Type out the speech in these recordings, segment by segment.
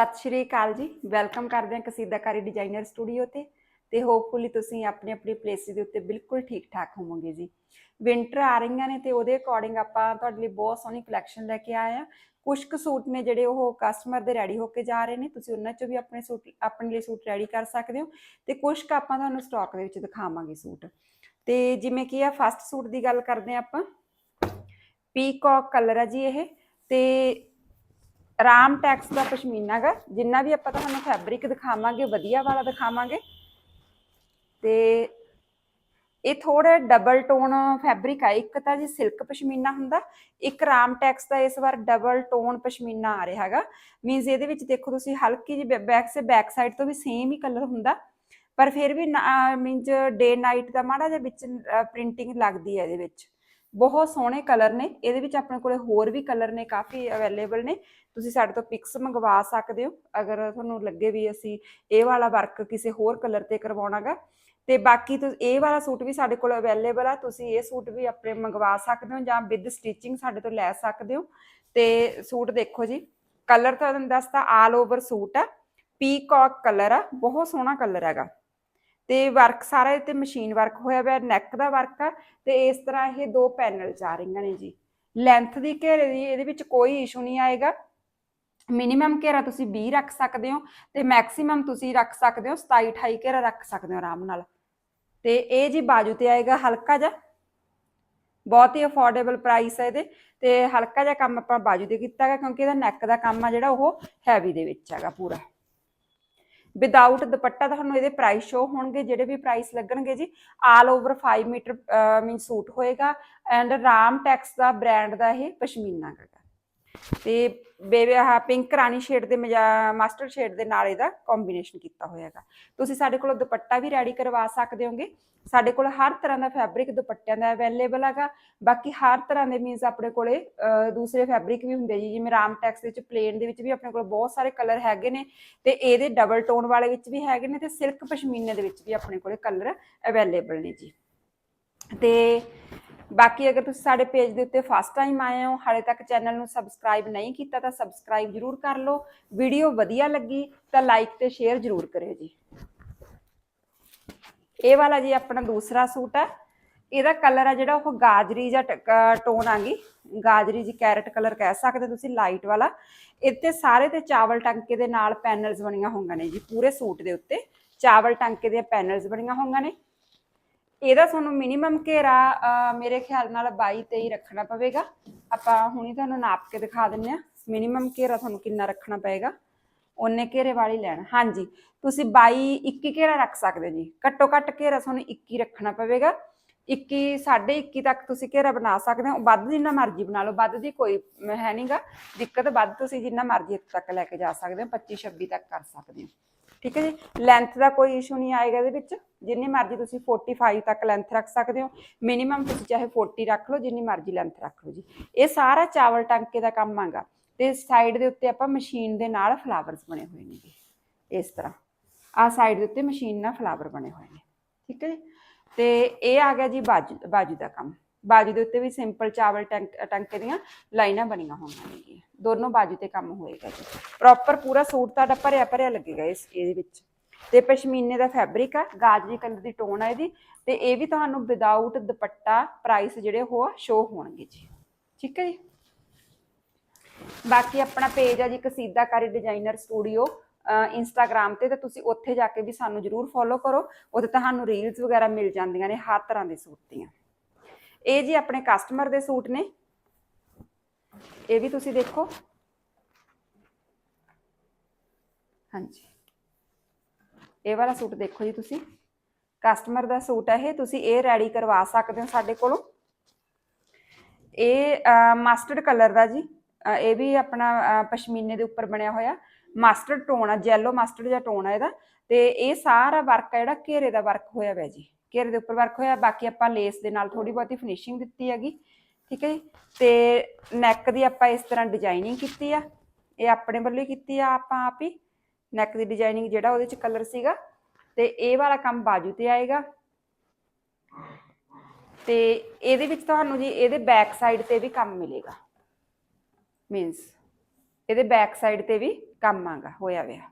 ਸਤਿ ਸ਼੍ਰੀ ਅਕਾਲ ਜੀ। ਵੈਲਕਮ ਕਰਦੇ ਹਾਂ ਕਸੀਦਾਕਾਰੀ ਡਿਜ਼ਾਈਨਰ ਸਟੂਡੀਓ ਤੇ ਤੇ ਹੋਪਫੁਲੀ ਤੁਸੀਂ ਆਪਣੇ ਆਪਣੀ ਪਲੇਸਿਸ ਦੇ ਉੱਤੇ ਬਿਲਕੁਲ ਠੀਕ ਠਾਕ ਹੋਵੋਗੇ ਜੀ। ਵਿੰਟਰ ਆ ਰਹੀਆਂ ਨੇ ਤੇ ਉਹਦੇ ਅਕੋਰਡਿੰਗ ਆਪਾਂ ਤੁਹਾਡੇ ਲਈ ਬਹੁਤ ਸੋਹਣੀ ਕਲੈਕਸ਼ਨ ਲੈ ਕੇ ਆਏ ਆ ਕੁਝ ਕੁ ਸੂਟ ਨੇ ਜਿਹੜੇ ਉਹ ਕਸਟਮਰ ਦੇ ਰੈਡੀ ਹੋ ਕੇ ਜਾ ਰਹੇ ਨੇ। ਤੁਸੀਂ ਉਹਨਾਂ ਚੋਂ ਵੀ ਆਪਣੇ ਸੂਟ, ਆਪਣੇ ਲਈ ਸੂਟ ਰੈਡੀ ਕਰ ਸਕਦੇ ਹੋ ਤੇ ਕੁਝ ਕੁ ਆਪਾਂ ਤੁਹਾਨੂੰ ਸਟਾਕ ਦੇ ਵਿੱਚ ਦਿਖਾਵਾਂਗੇ ਸੂਟ। ਤੇ ਜਿਵੇਂ ਕਿ ਆ ਫਸਟ ਸੂਟ ਦੀ ਗੱਲ ਕਰਦੇ ਆ ਆਪਾਂ। ਪੀਕੌਕ ਕਲਰ ਆ ਜੀ ਇਹ ਤੇ ਰਾਮ ਟੈਕਸ ਦਾ ਪਸ਼ਮੀਨਾ ਗਾ, ਜਿੰਨਾ ਵੀ ਆਪਾਂ ਤੁਹਾਨੂੰ ਫੈਬਰਿਕ ਦਿਖਾਵਾਂਗੇ, ਵਧੀਆ ਵਾਲਾ ਦਿਖਾਵਾਂਗੇ। ਤੇ ਇਹ ਥੋੜਾ ਡਬਲ ਟੋਨ ਫੈਬਰਿਕ ਆ, ਇੱਕ ਤਾਂ ਜੀ ਸਿਲਕ ਪਸ਼ਮੀਨਾ ਹੁੰਦਾ, ਇੱਕ ਰਾਮ ਟੈਕਸ ਦਾ ਇਸ ਵਾਰ ਡਬਲ ਟੋਨ ਪਸ਼ਮੀਨਾ ਆ ਰਿਹਾ ਹੈਗਾ ਮੀਨਸ ਇਹਦੇ ਵਿੱਚ ਦੇਖੋ ਤੁਸੀਂ ਹਲਕੀ ਜਿਹੀ ਬੈਕ ਸੇ ਬੈਕ ਸਾਈਡ ਤੋਂ ਵੀ ਸੇਮ ਹੀ ਕਲਰ ਹੁੰਦਾ, ਪਰ ਫਿਰ ਵੀ ਮੀਨਸ ਡੇ ਨਾਈਟ ਦਾ ਮਾੜਾ ਜਿਹਾ ਵਿੱਚ ਪ੍ਰਿੰਟਿੰਗ ਲੱਗਦੀ ਹੈ ਇਹਦੇ ਵਿੱਚ। ਬਹੁਤ ਸੋਹਣੇ ਕਲਰ ਨੇ। ਇਹਦੇ ਵਿੱਚ ਆਪਣੇ ਕੋਲੇ ਹੋਰ ਵੀ ਕਲਰ ਨੇ, ਕਾਫੀ ਅਵੇਲੇਬਲ ਨੇ। ਤੁਸੀਂ ਸਾਡੇ ਤੋਂ ਪਿਕਸ ਮੰਗਵਾ ਸਕਦੇ ਹੋ। ਅਗਰ ਤੁਹਾਨੂੰ ਲੱਗੇ ਵੀ ਅਸੀਂ ਇਹ ਵਾਲਾ ਵਰਕ ਕਿਸੇ ਹੋਰ ਕਲਰ ਤੇ ਕਰਵਾਉਣਾਗਾ। ਤੇ ਬਾਕੀ ਤੁਸੀਂ ਇਹ ਵਾਲਾ ਸੂਟ ਵੀ ਸਾਡੇ ਕੋਲ ਅਵੇਲੇਬਲ ਆ। ਤੁਸੀਂ ਇਹ ਸੂਟ ਵੀ ਆਪਣੇ ਮੰਗਵਾ ਸਕਦੇ ਹੋ ਜਾਂ ਵਿਦ ਸਟਿਚਿੰਗ ਸਾਡੇ ਤੋਂ ਲੈ ਸਕਦੇ ਹੋ। ਤੇ ਸੂਟ ਦੇਖੋ ਜੀ ਕਲਰ ਤੁਹਾਨੂੰ ਦੱਸਦਾ ਆਲ ਓਵਰ ਸੂਟ ਆ। ਪੀਕੌਕ ਕਲਰ ਆ। ਬਹੁਤ ਸੋਹਣਾ ਕਲਰ ਹੈਗਾ। ਤੇ ਵਰਕ ਸਾਰਾ ਇਹ ਤੇ ਮਸ਼ੀਨ ਵਰਕ ਹੋਇਆ ਹੋਇਆ ਨੈਕ ਦਾ ਵਰਕ ਆ ਤੇ ਇਸ ਤਰ੍ਹਾਂ ਇਹ ਦੋ ਪੈਨਲ ਜਾ ਰਹੀਆਂ ਨੇ ਜੀ। ਲੈਂਥ ਦੀ ਘੇਰੇ ਦੀ ਇਹਦੇ ਵਿੱਚ ਕੋਈ ਇਸ਼ੂ ਨਹੀਂ ਆਏਗਾ। ਮਿਨੀਮਮ ਘੇਰਾ ਤੁਸੀਂ 20 ਰੱਖ ਸਕਦੇ ਹੋ ਤੇ ਮੈਕਸਿਮਮ ਤੁਸੀਂ ਰੱਖ ਸਕਦੇ ਹੋ 27 28 ਘੇਰਾ ਰੱਖ ਸਕਦੇ ਹੋ ਆਰਾਮ ਨਾਲ। ਤੇ ਇਹ ਜੀ ਬਾਜੂ ਤੇ ਆਏਗਾ ਹਲਕਾ ਜਿਹਾ। ਬਹੁਤ ਹੀ ਅਫੋਰਡੇਬਲ ਪ੍ਰਾਈਸ ਹੈ ਇਹਦੇ ਤੇ ਹਲਕਾ ਜਿਹਾ ਕੰਮ ਆਪਾਂ ਬਾਜੂ ਤੇ ਕੀਤਾ ਹੈਗਾ ਕਿਉਂਕਿ ਇਹਦਾ ਨੈਕ ਦਾ ਕੰਮ ਆ ਜਿਹੜਾ ਉਹ ਹੈਵੀ ਦੇ ਵਿੱਚ ਹੈਗਾ ਪੂਰਾ। ਵਿਦਆਊਟ ਦੁਪੱਟਾ ਤੁਹਾਨੂੰ ਇਹਦੇ ਪ੍ਰਾਈਸ ਸ਼ੋ ਹੋਣਗੇ, ਜਿਹੜੇ ਵੀ ਪ੍ਰਾਈਸ ਲੱਗਣਗੇ ਜੀ all over 5 metre mean suit ਹੋਏਗਾ ਐਂਡ ਰਾਮ ਟੈਕਸ ਦਾ ਬ੍ਰਾਂਡ ਦਾ ਇਹ ਪਸ਼ਮੀਨਾ ਹੈਗਾ। ਤੇ ਬੇਬੀ, ਆਹ ਪਿੰਕ ਰਾਣੀ ਸ਼ੇਡ ਦੇ ਮਾਸਟਰ ਸ਼ੇਡ ਦੇ ਨਾਲ ਇਹਦਾ ਕੰਬੀਨੇਸ਼ਨ ਕੀਤਾ ਹੋਇਆ ਹੈਗਾ। ਤੁਸੀਂ ਸਾਡੇ ਕੋਲ ਦੁਪੱਟਾ ਵੀ ਰੈਡੀ ਕਰਵਾ ਸਕਦੇ ਹੋਗੇ। ਸਾਡੇ ਕੋਲ ਹਰ ਤਰ੍ਹਾਂ ਦਾ ਫੈਬਰਿਕ ਦੁਪੱਟਿਆਂ ਦਾ ਅਵੇਲੇਬਲ ਹੈਗਾ। ਬਾਕੀ ਹਰ ਤਰ੍ਹਾਂ ਦੇ ਮੀਨਸ ਆਪਣੇ ਕੋਲੇ ਦੂਸਰੇ ਫੈਬਰਿਕ ਵੀ ਹੁੰਦੇ ਜੀ, ਜਿਵੇਂ ਰਾਮ ਟੈਕਸ ਦੇ ਵਿੱਚ ਪਲੇਨ ਦੇ ਵਿੱਚ ਵੀ ਆਪਣੇ ਕੋਲ ਬਹੁਤ ਸਾਰੇ ਕਲਰ ਹੈਗੇ ਨੇ ਤੇ ਇਹਦੇ ਡਬਲ ਟੋਨ ਵਾਲੇ ਵਿੱਚ ਵੀ ਹੈਗੇ ਨੇ ਤੇ ਸਿਲਕ ਪਸ਼ਮੀਨੇ ਦੇ ਵਿੱਚ ਵੀ ਆਪਣੇ ਕੋਲੇ ਕਲਰ ਅਵੇਲੇਬਲ ਨੇ ਜੀ। ਤੇ ਬਾਕੀ ਅਗਰ ਤੁਸੀਂ ਸਾਡੇ ਪੇਜ ਦੇ ਉੱਤੇ ਫਸਟ ਟਾਈਮ ਆਏ ਹੋ, ਹਾਲੇ ਤੱਕ ਚੈਨਲ ਨੂੰ ਸਬਸਕ੍ਰਾਈਬ ਨਹੀਂ ਕੀਤਾ ਤਾਂ ਸਬਸਕ੍ਰਾਈਬ ਜਰੂਰ ਕਰ ਲਓ। ਵੀਡੀਓ ਵਧੀਆ ਲੱਗੀ ਤਾਂ ਲਾਈਕ ਤੇ ਸ਼ੇਅਰ ਜਰੂਰ ਕਰਿਓ ਜੀ। ਇਹ ਵਾਲਾ ਜੀ ਆਪਣਾ ਦੂਸਰਾ ਸੂਟ ਹੈ। ਇਹਦਾ ਕਲਰ ਆ ਜਿਹੜਾ ਉਹ ਗਾਜਰੀ ਜਾਂ ਟੋਨ ਆ ਗਾਜਰੀ ਜੀ ਕੈਰਟ ਕਲਰ ਕਹਿ ਸਕਦੇ ਤੁਸੀਂ ਲਾਈਟ ਵਾਲਾ। ਇੱਥੇ ਸਾਰੇ ਤੇ ਚਾਵਲ ਟੰਕੇ ਦੇ ਨਾਲ ਪੈਨਲਸ ਬਣੀਆਂ ਹੋਈਆਂ ਨੇ ਜੀ, ਪੂਰੇ ਸੂਟ ਦੇ ਉੱਤੇ। ਚਾਵਲ ਟੰਕੇ ਦੀਆਂ ਪੈਨਲਸ ਬਣੀਆਂ ਹੋਈਆਂ ਨੇ। ਇਹਦਾ ਤੁਹਾਨੂੰ ਮਿਨੀਮਮ ਘੇਰਾ ਮੇਰੇ ਖਿਆਲ ਨਾਲ 22 23 ਰੱਖਣਾ ਪਵੇਗਾ। ਆਪਾਂ ਹੁਣੀ ਤੁਹਾਨੂੰ ਨਾਪ ਕੇ ਦਿਖਾ ਦਿੰਨੇ ਆ। ਮਿਨੀਮਮ ਘੇਰਾ ਤੁਹਾਨੂੰ ਕਿੰਨਾ ਰੱਖਣਾ ਪਏਗਾ? ਉਹਨੇ ਘੇਰੇ ਵਾਲੀ ਲੈਣਾ। ਹਾਂਜੀ, ਤੁਸੀਂ 22 21 ਘੇਰਾ ਰੱਖ ਸਕਦੇ ਹੋ ਜੀ। ਘੱਟੋ ਘੱਟ ਘੇਰਾ ਤੁਹਾਨੂੰ 21 ਰੱਖਣਾ ਪਵੇਗਾ। 21 21 ਤੱਕ ਤੁਸੀਂ ਘੇਰਾ ਬਣਾ ਸਕਦੇ ਹੋ। ਵੱਧ ਜਿੰਨਾ ਮਰਜ਼ੀ ਬਣਾ ਲਓ, ਵੱਧ ਦੀ ਕੋਈ ਹੈ ਨਹੀਂਗਾ ਦਿੱਕਤ ਵੱਧ ਤੁਸੀਂ ਜਿੰਨਾ ਮਰਜ਼ੀ ਇੱਥੇ ਤੱਕ ਲੈ ਕੇ ਜਾ ਸਕਦੇ ਹੋ 25 26 ਤੱਕ ਕਰ ਸਕਦੇ ਹੋ। ਠੀਕ ਹੈ ਜੀ? ਲੈਂਥ ਦਾ ਕੋਈ ਇਸ਼ੂ ਨਹੀਂ ਆਏਗਾ ਇਹਦੇ ਵਿੱਚ। ਜਿੰਨੀ ਮਰਜ਼ੀ ਤੁਸੀਂ 45 ਤੱਕ ਲੈਂਥ ਰੱਖ ਸਕਦੇ ਹੋ। ਮਿਨੀਮਮ ਤੁਸੀਂ ਚਾਹੇ 40 ਰੱਖ ਲਓ, ਜਿੰਨੀ ਮਰਜ਼ੀ ਲੈਂਥ ਰੱਖ ਲਓ ਜੀ। ਇਹ ਸਾਰਾ ਚਾਵਲ ਟਾਂਕੇ ਦਾ ਕੰਮ ਆਗਾ। ਤੇ ਸਾਈਡ ਦੇ ਉੱਤੇ ਆਪਾਂ ਮਸ਼ੀਨ ਦੇ ਨਾਲ ਫਲਾਵਰਸ ਬਣੇ ਹੋਏ ਨੇ ਜੀ। ਇਸ ਤਰ੍ਹਾਂ। ਆ ਸਾਈਡ ਦੇ ਉੱਤੇ ਮਸ਼ੀਨ ਨਾਲ ਫਲਾਵਰ ਬਣੇ ਹੋਏ ਨੇ। ਠੀਕ ਹੈ ਜੀ? ਤੇ ਇਹ ਆ ਗਿਆ ਜੀ ਬਾਜੂ ਬਾਜੂ ਦਾ ਕੰਮ। ਬਾਜੂ ਦੇ ਉੱਤੇ ਵੀ ਸਿੰਪਲ ਚਾਵਲ ਟੰਕੇ ਦੀਆਂ ਲਾਈਨਾਂ ਬਣੀਆਂ ਹੋਣਗੀਆਂ ਨੇਗੀਆਂ ਦੋਨੋਂ ਬਾਜੂ ਤੇ ਕੰਮ ਹੋਏਗਾ ਜੀ। ਪ੍ਰੋਪਰ ਪੂਰਾ ਸੂਟ ਤੁਹਾਡਾ ਭਰਿਆ ਭਰਿਆ ਲੱਗੇਗਾ ਇਸ, ਇਹਦੇ ਵਿੱਚ। ਤੇ ਪਸ਼ਮੀਨੇ ਦਾ ਫੈਬਰਿਕ ਆ, ਗਾਜਰੀ ਕਲਰ ਦੀ ਟੋਨ ਆ ਇਹਦੀ। ਤੇ ਇਹ ਵੀ ਤੁਹਾਨੂੰ ਵਿਦਆਊਟ ਦੁਪੱਟਾ ਪ੍ਰਾਈਸ ਜਿਹੜੇ ਉਹ ਸ਼ੋ ਹੋਣਗੇ ਜੀ। ਠੀਕ ਹੈ ਜੀ? ਬਾਕੀ ਆਪਣਾ ਪੇਜ ਆ ਜੀ ਕਸੀਦਾਕਾਰੀ ਡਿਜ਼ਾਈਨਰ ਸਟੂਡੀਓ ਇੰਸਟਾਗ੍ਰam ਤੇ ਤੇ ਤੁਸੀਂ ਉੱਥੇ ਜਾ ਕੇ ਵੀ ਸਾਨੂੰ ਜਰੂਰ ਫੋਲੋ ਕਰੋ। ਉੱਥੇ ਤੁਹਾਨੂੰ ਰੀਲਸ ਵਗੈਰਾ ਮਿਲ ਜਾਂਦੀਆਂ ਨੇ, ਹਰ ਤਰ੍ਹਾਂ ਦੇ ਸੂਟ ਦੀਆਂ। ਇਹ ਜੀ ਆਪਣੇ ਕਸਟਮਰ ਦੇ ਸੂਟ ਨੇ। ਇਹ ਵੀ ਤੁਸੀਂ ਦੇਖੋ। ਹਾਂਜੀ। ਇਹ ਵਾਲਾ ਸੂਟ ਦੇਖੋ ਜੀ ਤੁਸੀਂ। ਕਸਟਮਰ ਦਾ ਸੂਟ ਹੈ ਇਹ, ਤੁਸੀਂ ਇਹ ਰੈਡੀ ਕਰਵਾ ਸਕਦੇ ਹੋ ਸਾਡੇ ਕੋਲੋਂ। ਇਹ ਮਸਟਰਡ ਕਲਰ ਦਾ ਜੀ। ਇਹ ਵੀ ਆਪਣਾ ਪਸ਼ਮੀਨੇ ਦੇ ਉੱਪਰ ਬਣਿਆ ਹੋਇਆ। ਮਸਟਰਡ ਟੋਨ ਆ ਜੈਲੋ ਮਸਟਰਡ ਜਿਹਾ ਟੋਨ ਆ ਇਹਦਾ। ਤੇ ਇਹ ਸਾਰਾ ਵਰਕ ਆ, ਜਿਹੜਾ ਘੇਰੇ ਦਾ ਵਰਕ ਹੋਇਆ ਹੋਇਆ ਜੀ। ਘੇਰੇ ਦੇ ਉੱਪਰ ਵਰਕ ਹੋਇਆ। ਬਾਕੀ ਆਪਾਂ ਲੇਸ ਦੇ ਨਾਲ ਥੋੜੀ ਬਹੁਤੀ ਫਿਨਿਸ਼ਿੰਗ ਦਿੱਤੀ ਹੈਗੀ। ਠੀਕ ਹੈ ਜੀ? ਤੇ ਨੈਕ ਦੀ ਆਪਾਂ ਇਸ ਤਰ੍ਹਾਂ ਡਿਜ਼ਾਈਨਿੰਗ ਕੀਤੀ ਆ। ਇਹ ਆਪਣੇ ਵੱਲੋਂ ਹੀ ਕੀਤੀ ਆ ਆਪਾਂ ਆਪ ਹੀ। ਨੈਕ ਦੀ ਡਿਜ਼ਾਈਨਿੰਗ ਜਿਹੜਾ ਉਹਦੇ ਚ ਕਲਰ ਸੀਗਾ। ਤੇ ਇਹ ਵਾਲਾ ਕੰਮ ਬਾਜੂ ਤੇ ਆਏਗਾ। ਤੇ ਇਹਦੇ ਵਿੱਚ ਤੁਹਾਨੂੰ ਜੀ ਇਹਦੇ ਬੈਕ ਸਾਈਡ ਤੇ ਵੀ ਕੰਮ ਮਿਲੇਗਾ। ਮੀਨਸ ਇਹਦੇ ਬੈਕ ਸਾਈਡ ਤੇ ਵੀ ਕੰਮ ਆਗਾ, ਹੋਇਆ ਹੋਇਆ।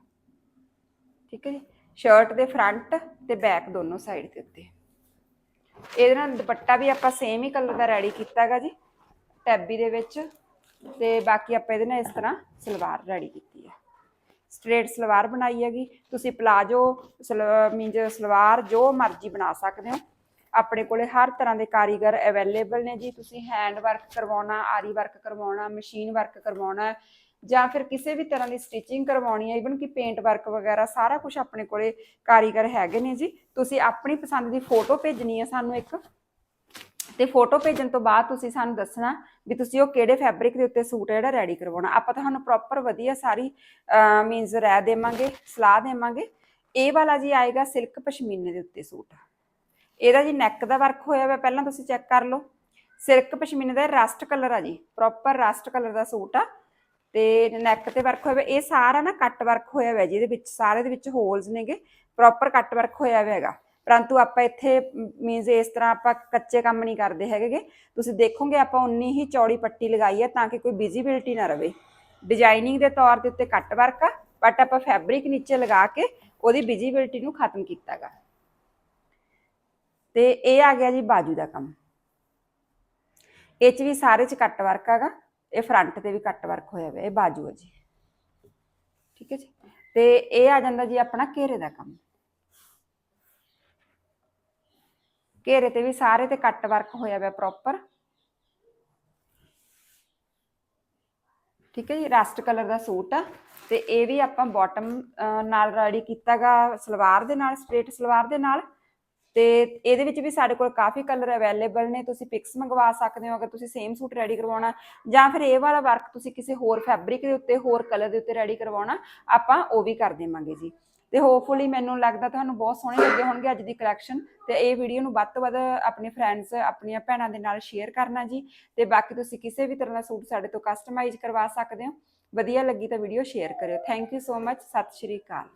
ਠੀਕ ਹੈ ਜੀ? ਸ਼ਰਟ ਦੇ ਫਰੰਟ ਤੇ ਬੈਕ ਦੋਨੋਂ ਸਾਈਡ ਦੇ ਉੱਤੇ। ਇਹਦੇ ਨਾਲ ਦੁਪੱਟਾ ਵੀ ਆਪਾਂ ਸੇਮ ਹੀ ਕਲਰ ਦਾ ਰੈਡੀ ਕੀਤਾਗਾ ਜੀ, ਟੈਬੀ ਦੇ ਵਿੱਚ ਤੇ ਬਾਕੀ ਆਪਾਂ ਇਹਦੇ ਨਾਲ ਇਸ ਤਰ੍ਹਾਂ ਸਲਵਾਰ ਰੈਡੀ ਕੀਤੀ ਹੈ। ਸਟ੍ਰੇਟ ਸਲਵਾਰ ਬਣਾਈ ਹੈਗੀ, ਤੁਸੀਂ ਪਲਾਜੋ ਮੀਨਜ ਸਲਵਾਰ ਜੋ ਮਰਜ਼ੀ ਬਣਾ ਸਕਦੇ ਹੋ। ਆਪਣੇ ਕੋਲੇ ਹਰ ਤਰ੍ਹਾਂ ਦੇ ਕਾਰੀਗਰ ਅਵੇਲੇਬਲ ਨੇ ਜੀ, ਤੁਸੀਂ ਹੈਂਡ ਵਰਕ ਕਰਵਾਉਣਾ, ਆਰੀ ਵਰਕ ਕਰਵਾਉਣਾ ਮਸ਼ੀਨ ਵਰਕ ਕਰਵਾਉਣਾ ਜਾਂ ਫਿਰ ਕਿਸੇ ਵੀ ਤਰ੍ਹਾਂ ਦੀ ਸਟਿਚਿੰਗ ਕਰਵਾਉਣੀ ਹੈ ਇਵਨ ਕਿ ਪੇਂਟ ਵਰਕ ਵਗੈਰਾ, ਸਾਰਾ ਕੁਝ ਆਪਣੇ ਕੋਲੇ ਕਾਰੀਗਰ ਹੈਗੇ ਨੇ ਜੀ। ਤੁਸੀਂ ਆਪਣੀ ਪਸੰਦ ਦੀ ਫੋਟੋ ਭੇਜਣੀ ਹੈ ਸਾਨੂੰ ਇੱਕ। ਤੇ ਫੋਟੋ ਭੇਜਣ ਤੋਂ ਬਾਅਦ ਤੁਸੀਂ ਸਾਨੂੰ ਦੱਸਣਾ ਵੀ ਤੁਸੀਂ ਉਹ ਕਿਹੜੇ ਫੈਬਰਿਕ ਦੇ ਉੱਤੇ ਸੂਟ ਜਿਹੜਾ ਰੈਡੀ ਕਰਵਾਉਣਾ। ਆਪਾਂ ਤੁਹਾਨੂੰ ਪ੍ਰੋਪਰ ਵਧੀਆ ਸਾਰੀ ਮੀਨਸ ਰਹਿ ਦੇਵਾਂਗੇ, ਸਲਾਹ ਦੇਵਾਂਗੇ। ਇਹ ਵਾਲਾ ਜੀ ਆਏਗਾ ਸਿਲਕ ਪਸ਼ਮੀਨੇ ਦੇ ਉੱਤੇ ਸੂਟ। ਇਹਦਾ ਜੀ ਨੈਕ ਦਾ ਵਰਕ ਹੋਇਆ ਹੋਇਆ ਪਹਿਲਾਂ ਤੁਸੀਂ ਚੈੱਕ ਕਰ ਲਓ। ਸਿਲਕ ਪਸ਼ਮੀਨੇ ਦਾ ਰਸਟ ਕਲਰ ਆ ਜੀ ਪ੍ਰੋਪਰ ਰਸਟ ਕਲਰ ਦਾ ਸੂਟ ਆ। ਤੇ ਨੈਕ ਤੇ ਵਰਕ ਹੋਇਆ ਹੋਇਆ ਇਹ ਸਾਰਾ ਨਾ ਕੱਟ ਵਰਕ ਹੋਇਆ ਹੋਇਆ ਜਿਹਦੇ ਵਿੱਚ ਸਾਰੇ ਦੇ ਵਿੱਚ ਹੋਲਸ ਨੇਗੇ ਪ੍ਰੋਪਰ ਕੱਟ ਵਰਕ ਹੋਇਆ ਹੋਇਆ ਹੈਗਾ। ਪਰੰਤੂ ਆਪਾਂ ਇੱਥੇ ਮੀਨਸ ਇਸ ਤਰ੍ਹਾਂ ਆਪਾਂ ਕੱਚੇ ਕੰਮ ਨਹੀਂ ਕਰਦੇ ਹੈਗੇ ਤੁਸੀਂ ਦੇਖੋਗੇ ਆਪਾਂ ਉਨੀ ਹੀ ਚੌੜੀ ਪੱਟੀ ਲਗਾਈ ਹੈ ਤਾਂ ਕਿ ਕੋਈ ਵਿਜ਼ਿਬਿਲਟੀ ਨਾ ਰਵੇ। ਡਿਜ਼ਾਈਨਿੰਗ ਦੇ ਤੌਰ ਦੇ ਉੱਤੇ ਕੱਟ ਵਰਕ ਆ ਬਟ ਆਪਾਂ ਫੈਬਰਿਕ ਨੀਚੇ ਲਗਾ ਕੇ ਉਹਦੀ ਵਿਜ਼ਿਬਿਲਟੀ ਨੂੰ ਖਤਮ ਕੀਤਾਗਾ ਤੇ ਇਹ ਆ ਗਿਆ ਜੀ ਬਾਜੂ ਦਾ ਕੰਮ। ਇਹ ਚ ਵੀ ਸਾਰੇ ਚ ਕੱਟ ਵਰਕ ਹੈਗਾ ਇਹ ਫਰੰਟ ਤੇ ਵੀ ਕੱਟ ਵਰਕ ਹੋਇਆ ਹੋਇਆ ਇਹ ਬਾਜੂ ਹੈ ਜੀ। ਠੀਕ ਹੈ ਜੀ? ਤੇ ਇਹ ਆ ਜਾਂਦਾ ਜੀ ਆਪਣਾ ਘੇਰੇ ਦਾ ਕੰਮ। ਘੇਰੇ ਤੇ ਵੀ ਸਾਰੇ ਤੇ ਕੱਟ ਵਰਕ ਹੋਇਆ ਹੋਇਆ ਪ੍ਰੋਪਰ ਠੀਕ ਹੈ ਜੀ? ਰਸਟ ਕਲਰ ਦਾ ਸੂਟ ਆ। ਤੇ ਇਹ ਵੀ ਆਪਾਂ ਬਾਟਮ ਨਾਲ ਰੈਡੀ ਕੀਤਾਗਾ ਸਲਵਾਰ ਦੇ ਨਾਲ ਸਟ੍ਰੇਟ ਸਲਵਾਰ ਦੇ ਨਾਲ। ਤੇ ਇਹਦੇ ਵਿੱਚ ਵੀ ਸਾਡੇ ਕੋਲ ਕਾਫੀ ਕਲਰ ਅਵੇਲੇਬਲ ਨੇ, ਤੁਸੀਂ ਪਿਕਸ ਮੰਗਵਾ ਸਕਦੇ ਹੋ, ਅਗਰ ਤੁਸੀਂ ਸੇਮ ਸੂਟ ਰੈਡੀ ਕਰਵਾਉਣਾ, ਜਾਂ ਫਿਰ ਇਹ ਵਾਲਾ ਵਰਕ ਤੁਸੀਂ ਕਿਸੇ ਹੋਰ ਫੈਬਰਿਕ ਦੇ ਉੱਤੇ, ਹੋਰ ਕਲਰ ਦੇ ਉੱਤੇ ਰੈਡੀ ਕਰਵਾਉਣਾ, ਆਪਾਂ ਉਹ ਵੀ ਕਰ ਦੇਵਾਂਗੇ ਜੀ। ਤੇ ਹੋਪਫੁਲੀ ਮੈਨੂੰ ਲੱਗਦਾ ਤੁਹਾਨੂੰ ਬਹੁਤ ਸੋਹਣੇ ਲੱਗੇ ਹੋਣਗੇ ਅੱਜ ਦੀ ਕਲੈਕਸ਼ਨ ਤੇ ਇਹ ਵੀਡੀਓ ਨੂੰ ਵੱਧ ਤੋਂ ਵੱਧ ਆਪਣੇ ਫਰੈਂਡਸ ਆਪਣੀਆਂ ਭੈਣਾਂ ਦੇ ਨਾਲ ਸ਼ੇਅਰ ਕਰਨਾ ਜੀ, ਤੇ ਬਾਕੀ ਤੁਸੀਂ ਕਿਸੇ ਵੀ ਤਰ੍ਹਾਂ ਦਾ ਸੂਟ ਸਾਡੇ ਤੋਂ ਕਸਟਮਾਈਜ਼ ਕਰਵਾ ਸਕਦੇ ਹੋ। ਵਧੀਆ ਲੱਗੀ ਤਾਂ ਵੀਡੀਓ ਸ਼ੇਅਰ ਕਰਿਓ। ਥੈਂਕ ਯੂ ਸੋ ਮੱਚ ਸਤਿ ਸ਼੍ਰੀ ਅਕਾਲ।